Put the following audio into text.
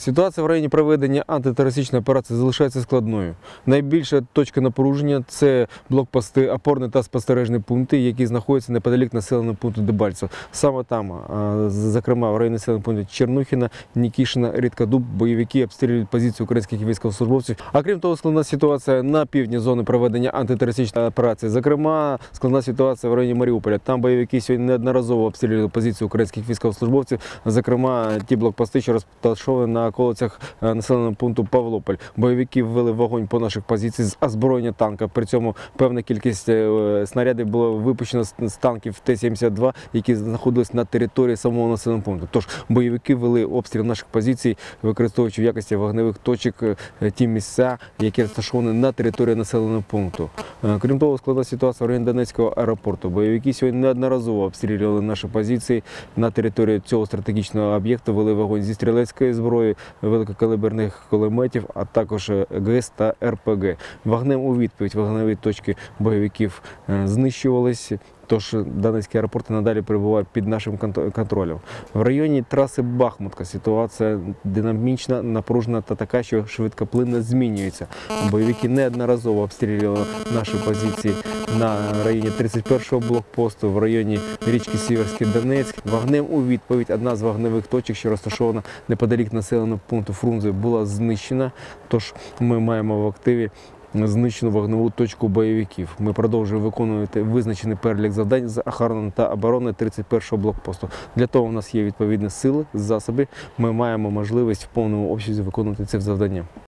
Ситуація в районі проведення антитерористичної операції залишається складною. Найбільша точка напруження це блокпости, опорні та спостережні пункти, які знаходяться неподалік населеного пункту Дебальцево. Саме там, зокрема, в районі населеного пункту Чернухіна, Нікішина, Рідкодуб, бойовики обстрілюють позиції українських військовослужбовців. А крім того, складна ситуація на півдні зони проведення антитерористичної операції. Зокрема, складна ситуація в районі Маріуполя. Там бойовики сьогодні неодноразово обстрілювали позиції українських військовослужбовців. Зокрема, ті блокпости, що розташовані на околицях е, населеного пункту Павлополь. Бойовики ввели вогонь по наших позиціях з озброєння танка. При цьому певна кількість е, снарядів було випущено з танків Т-72, які знаходились на території самого населеного пункту. Тож бойовики вели обстріл наших позицій, використовуючи в якості вогневих точок е, ті місця, які розташовані на території населеного пункту. Крім того, складна ситуація в районі Донецького аеропорту. Бойовики сьогодні неодноразово обстрілювали наші позиції на території цього стратегічного об'єкту, вели вогонь зі стрілецької зброї, великокаліберних кулеметів, а також е, ГС та РПГ. Вогнем у відповідь вогневі точки бойовиків е, знищувалися. Тож Донецький аеропорт і надалі перебуває під нашим конт- контролем. В районі траси Бахмутка ситуація динамічна, напружена та така, що швидкоплинно змінюється. Бойовики неодноразово обстрілювали наші позиції на районі 31-го блокпосту, в районі річки Сіверський Донецьк. Вогнем у відповідь одна з вогневих точок, що розташована неподалік населеного пункту Фрунзе, була знищена. Тож ми маємо в активі знищену вогневу точку бойовиків. Ми продовжуємо виконувати визначений перелік завдань з охорони та оборони 31-го блокпосту. Для того у нас є відповідні сили, засоби. Ми маємо можливість в повному обсязі виконувати це завдання.